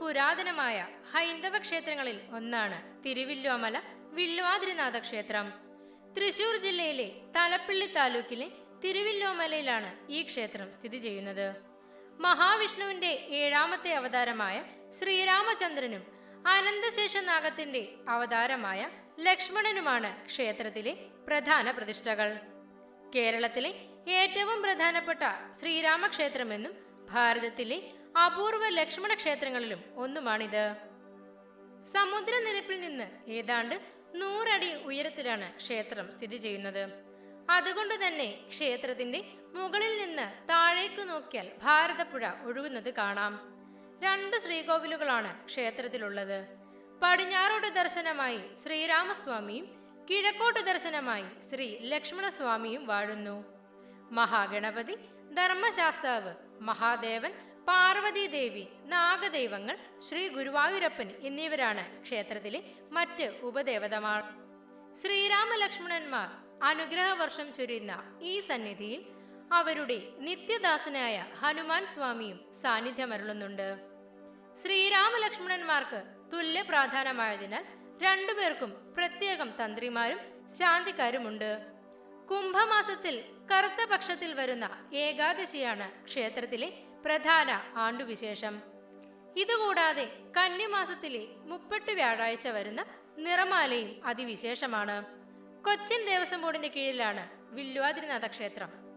പുരാതനമായ ഹൈന്ദവ ക്ഷേത്രങ്ങളിൽ ഒന്നാണ് തിരുവില്ലോമല വില്ലുവാതിരിനാഥ ക്ഷേത്രം. തൃശൂർ ജില്ലയിലെ തലപ്പള്ളി താലൂക്കിലെ തിരുവില്ലോമലയിലാണ് ഈ ക്ഷേത്രം സ്ഥിതി ചെയ്യുന്നത്. മഹാവിഷ്ണുവിന്റെ ഏഴാമത്തെ അവതാരമായ ശ്രീരാമചന്ദ്രനും അനന്തശേഷനാഗത്തിന്റെ അവതാരമായ ലക്ഷ്മണനുമാണ് ക്ഷേത്രത്തിലെ പ്രധാന പ്രതിഷ്ഠകൾ. കേരളത്തിലെ ഏറ്റവും പ്രധാനപ്പെട്ട ശ്രീരാമക്ഷേത്രമെന്നും ഭാരതത്തിലെ അപൂർവ ലക്ഷ്മണ ക്ഷേത്രങ്ങളിലും ഒന്നുമാണിത്. സമുദ്രനിരപ്പിൽ നിന്ന് ഏതാണ്ട് നൂറടി ഉയരത്തിലാണ് ക്ഷേത്രം സ്ഥിതി ചെയ്യുന്നത്. അതുകൊണ്ട് തന്നെ ക്ഷേത്രത്തിന്റെ മുകളിൽ നിന്ന് താഴേക്ക് നോക്കിയാൽ ഭാരതപ്പുഴ ഒഴുകുന്നത് കാണാം. രണ്ട് ശ്രീകോവിലുകളാണ് ക്ഷേത്രത്തിലുള്ളത്. പടിഞ്ഞാറോട്ട് ദർശനമായി ശ്രീരാമസ്വാമിയും കിഴക്കോട്ട് ദർശനമായി ശ്രീ ലക്ഷ്മണസ്വാമിയും വാഴുന്നു. മഹാഗണപതി ധർമ്മശാസ്താവ് മഹാദേവൻ പാർവതീദേവി നാഗദൈവങ്ങൾ ശ്രീ ഗുരുവായൂരപ്പൻ എന്നിവരാണ് ക്ഷേത്രത്തിലെ മറ്റ് ഉപദേവതമാർ. ശ്രീരാമലക്ഷ്മണന്മാർ അനുഗ്രഹ വർഷം ചൊരിയുന്ന ഈ സന്നിധിയിൽ അവരുടെ നിത്യദാസനായ ഹനുമാൻ സ്വാമിയും സാന്നിധ്യമരുളുന്നുണ്ട്. ശ്രീരാമലക്ഷ്മണന്മാർക്ക് തുല്യ പ്രാധാന്യമായതിനാൽ രണ്ടുപേർക്കും പ്രത്യേകം തന്ത്രിമാരും ശാന്തിക്കാരുമുണ്ട്. കുംഭമാസത്തിൽ കറുത്ത പക്ഷത്തിൽ വരുന്ന ഏകാദശിയാണ് ക്ഷേത്രത്തിലെ പ്രധാന ആണ്ടുവിശേഷം. ഇതുകൂടാതെ കന്നിമാസത്തിലെ മുപ്പെട്ട് വ്യാഴാഴ്ച വരുന്ന നിറമാലയും അതിവിശേഷമാണ്. കൊച്ചിൻ ദേവസ്വം ബോർഡിന്റെ കീഴിലാണ് വില്വാതിരിനാഥ ക്ഷേത്രം.